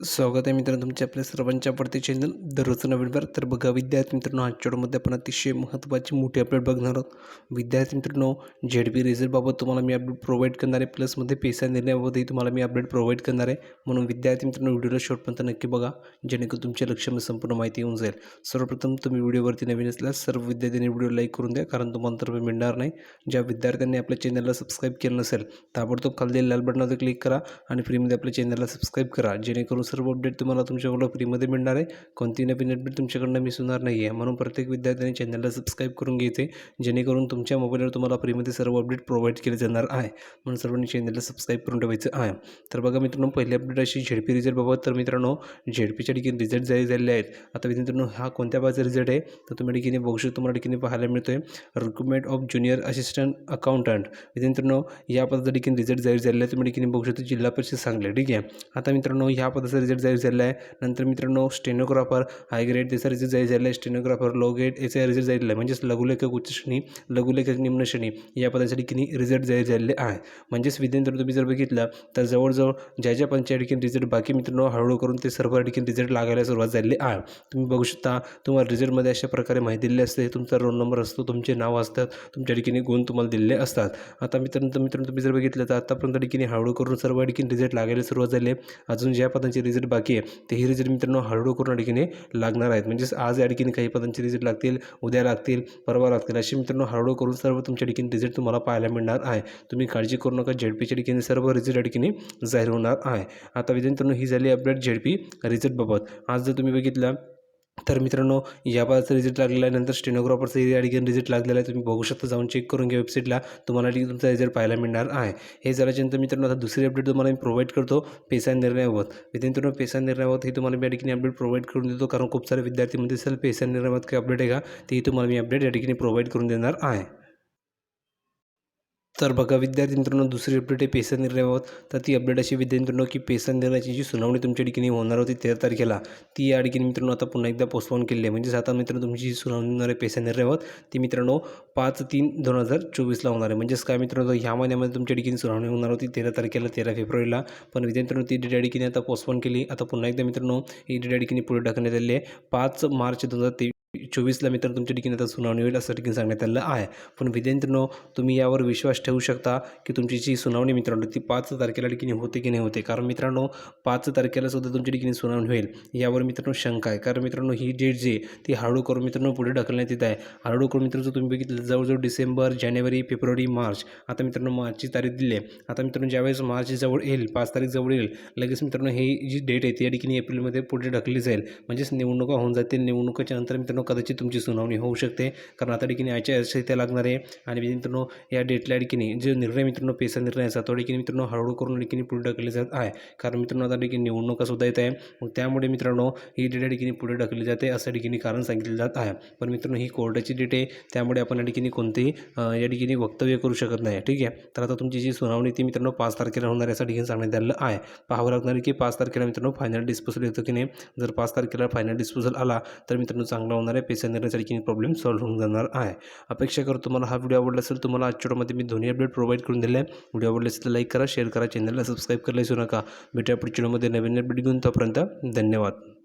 स्वागत आहे मित्रांनो तुमच्या आपल्या सर्वांच्या आवडते चॅनल दररोजचं नवीन बार. तर बघा विद्यार्थी मित्रांनो आजच्या व्हिडिओमध्ये आपण अतिशय महत्त्वाची मोठी अपडेट बघणार आहोत. विद्यार्थी मित्रांनो झेड पी रिझल्टबाबत तुम्हाला मी अपडेट प्रोव्हाइड करणार आहे. प्लसमध्ये पैसा निर्णयाबाबतही तुम्हाला मी अपडेट प्रोव्हाइड करणार आहे. म्हणून विद्यार्थी मित्रांनो व्हिडिओला शॉर्टपर्यंत नक्की बघा. जेणेकरून तुमच्या लक्षामध्ये संपूर्ण माहिती येऊन जाईल. सर्वप्रथम तुम्ही व्हिडिओवरती नवीन असल्यास सर्व विद्यार्थ्यांनी व्हिडिओ लाईक करून द्या. कारण तुम्हाला तर मिळणार नाही. ज्या विद्यार्थ्यांनी आपल्या चॅनलला सबस्क्राईब केलं नसेल ताबडतोब खाली लाल बटनावर क्लिक करा. आणि फ्रीमध्ये आपल्या चॅनलला सबस्क्राईब करा. जेणेकरून सर्व अपडेट तुम्हाला तुमच्याकडं फ्रीमध्ये मिळणार आहे. कोणती नवीन अपडेट तुमच्याकडनं मिस होणार नाही आहे म्हणून प्रत्येक विद्यार्थ्यांनी चॅनलला सबस्क्राईब करून घेते जेणेकरून तुमच्या मोबाईलवर तुम्हाला फ्रीमध्ये सर्व अपडेट प्रोव्हाइड केले जाणार आहे. म्हणून सर्वांनी चॅनलला सबस्क्राईब करून ठेवायचं आहे. तर बघा मित्रांनो पहिली अपडेट अशी झेडपी रिझल्टबाबत तर मित्रांनो झेडपीच्या ठिकाणी रिझल्ट जारी झालेले आहेत. आता मित्रांनो हा कोणत्या बाजूचा रिझल्ट आहे? तर तुम्ही ठिकाणी बघू शकतो तुम्हाला ठिकाणी पाहायला मिळतो आहे recruitment of junior assistant accountant मित्रांनो या पदाचा ठिकाणी रिझल्ट जाहीर झालेला आहे. तुम्ही ठिकाणी बघू शकतो जिल्हा परिषद सांगले ठीक आहे. आता मित्रांनो ह्या पदाचा रिझल्ट जाहीर झालेला आहे नंतर मित्रांनो स्टेनोग्राफर हाय ग्रेड त्याचा रिझल्ट जाहीर झाला आहे स्टेनोग्राफर लो ग्रेड याचा रिझल्ट झालेला आहे म्हणजेच लघुलेखक उच्च श्रेणी लघुलेखक निम्न श्रेणी या पदासाठी किनी रिझल्ट जाहीर झालेले आहे. म्हणजेच विद्यार्थ्यांनी तुम्ही जर बघितलं तर जवळजवळ ज्या ज्या पंचायत ठिकाणी रिझल्ट बाकी मित्रांनो हळूहळू करून ते सर्व ठिकाणी रिझल्ट लागायला सुरुवात झालेली आहे. तुम्ही बघू शकता तुम्हाला रिझल्टमध्ये अशा प्रकारे माहिती दिलेली असते. तुमचा रोल नंबर असतो तुमचे नाव असतात तुमच्या ठिकाणी गुण तुम्हाला दिलेले असतात. आता मित्रांनो मित्रांनो तुम्ही जर बघितलं तर आतापर्यंत ठिकाणी हळू करून सर्व ठिकाणी रिझल्ट लागायला सुरुवात झाली अजून ज्या पदांचे रिझल्ट बाकी आहे. तेही रिझल्ट मित्रांनो हळूहळू करून अडकीने लागणार आहेत. म्हणजेच आज या ठिकाणी काही पदांचे रिझल्ट लागतील उद्या लागतील परवा लागतील असे मित्रांनो हळूहळू करून सर्व तुमच्या ठिकाणी रिझल्ट तुम्हाला पाहायला मिळणार आहे. तुम्ही काळजी करू नका झेडपीच्या ठिकाणी सर्व रिझल्ट या ठिकाणी जाहीर होणार आहे. आता विद्यार्थ्यांनो ही झाली अपडेट झेडपी रिझल्टबाबत आज जर तुम्ही बघितलं तर मित्रांनो या पदाचा रिझल्ट लागलेला आहे नंतर स्टेनोग्राफरचा या ठिकाणी रिझल्ट लागलेला आहे. तुम्ही बघू शकता जाऊन चेक करून घ्या वेबसाईटला तुम्हाला ठिकाणी तुमचा रिझल्ट पाहायला मिळणार आहे. हे झाल्याच्यानंतर मित्रांनो आता दुसरी अपडेट तुम्हाला मी प्रोव्हाइड करतो पेसा निर्णयाबाबत. मित्रांनो पेसा निर्णयाबाबत हे तुम्हाला मी या ठिकाणी अपडेट प्रोव्हाइड करून देतो कारण खूप सारे विद्यार्थी म्हणते सर पेसा निर्णयाबाबत काही अपडेट आहे का? तेही तुम्हाला मी अपडेट या ठिकाणी प्रोव्हाइड करून देणार आहे. तर बघा विद्यार्थी मित्रांनो दुसरी अपडेट आहे पेसा निर्णयाबाबत तर ती अपडेट अशी विद्यार्थी मित्रांनो की पेसा निर्णयाची जी सुनावणी तुमच्या ठिकाणी होणार होती तेरा तारखेला ती या ठिकाणी मित्रांनो आता पुन्हा एकदा पोस्टपोन केली आहे. म्हणजेच आता मित्रांनो तुमची जी सुनावणी होणार आहे पेसा निर्णयाबाबत ती मित्रांनो पाच तीन दोन हजार चोवीसला होणार आहे. म्हणजेच काय मित्रांनो ह्या महिन्यामध्ये तुमच्या ठिकाणी सुनावणी होणार होती तेरा तारखेला तेरा फेब्रुवारीला. पण विद्यार्थ्यांनो ती डेट या ठिकाणी आता पोस्टपोन केली. आता पुन्हा एकदा मित्रांनो ही डेट या ठिकाणी पुढे ढकलण्यात आली आहे. पाच मार्च दोन हजार तेवीस चोवीसला मित्र तुमच्या ठिकाणी आता सुनावणी होईल असं ठिकाणी सांगण्यात आलेलं आहे. पण विद्यार्थ्यांनो तुम्ही यावर विश्वास ठेवू शकता की तुमची जी सुनावणी मित्रांनो ती पाच तारखेला ठिकाणी होते की नाही होते? कारण मित्रांनो पाच तारखेला सुद्धा तुमच्या ठिकाणी सुनावणी होईल. यावर मित्रांनो शंका आहे. कारण मित्रांनो ही डेट जी ती हळू करून मित्रांनो पुढे ढकलण्यात येत आहे. हळू करून मित्रांनो तुम्ही बघितलं जवळजवळ डिसेंबर जानेवारी फेब्रुवारी मार्च आता मित्रांनो मार्चची तारीख दिली आहे. आता मित्रांनो ज्यावेळेस मार्च जवळ येईल पाच तारीख जवळ येईल लगेच मित्रांनो ही जी डेट आहे ती या ठिकाणी एप्रिलमध्ये पुढे ढकलली जाईल. म्हणजेच निवडणुका होऊन जातील. निवडणुकाच्या नंतर मित्रांनो कदाचित तुमची सुनावणी होऊ शकते. कारण आता ठिकाणी आचारसंहिता लागणार आहे आणि मित्रांनो या डेटला ठिकाणी जे निर्णय मित्रांनो पेसा निर्णयाचा तो ठिकाणी मित्रांनो हळूहळू करून ठिकाणी पुढे ढकलली जात आहे. कारण मित्रांनो आता ठिकाणी निवडणुका सुद्धा येत आहे. मग त्यामुळे मित्रांनो ही डेट या ठिकाणी पुढे ढकलली जाते असं ठिकाणी कारण सांगितलं जात आहे. पण मित्रांनो ही कोर्टाची डेट आहे. त्यामुळे आपण या ठिकाणी कोणतेही या ठिकाणी वक्तव्य करू शकत नाही. ठीक आहे? तर आता तुमची जी सुनावणी ती मित्रांनो पाच तारखेला होणार यासाठी ठिकाणी सांगण्यात आलेलं आहे. पाहावं लागणार की पाच तारखेला मित्रांनो फायनल डिस्पोजल येतो की नाही. जर पाच तारखेला फायनल डिस्पोजल आला तर मित्रांनो चांगला होणार आहे पेसा निर्णयासाठी प्रॉब्लेम सॉल्व्ह होऊन जाणार आहे. अपेक्षा करतो तुम्हाला हा व्हिडिओ आवडला असेल तुम्हाला आजच्यामध्ये मी दोन्ही अपडेट प्रोव्हाइड करून दिले आहे. व्हिडिओ आवडला असेल तर लाईक करा शेअर करा चॅनलला सबस्क्राईब करायला विसरू नका. भेटूया पुढच्या व्हिडिओमध्ये नवीन अपडेट घेऊन. तोपर्यंत धन्यवाद.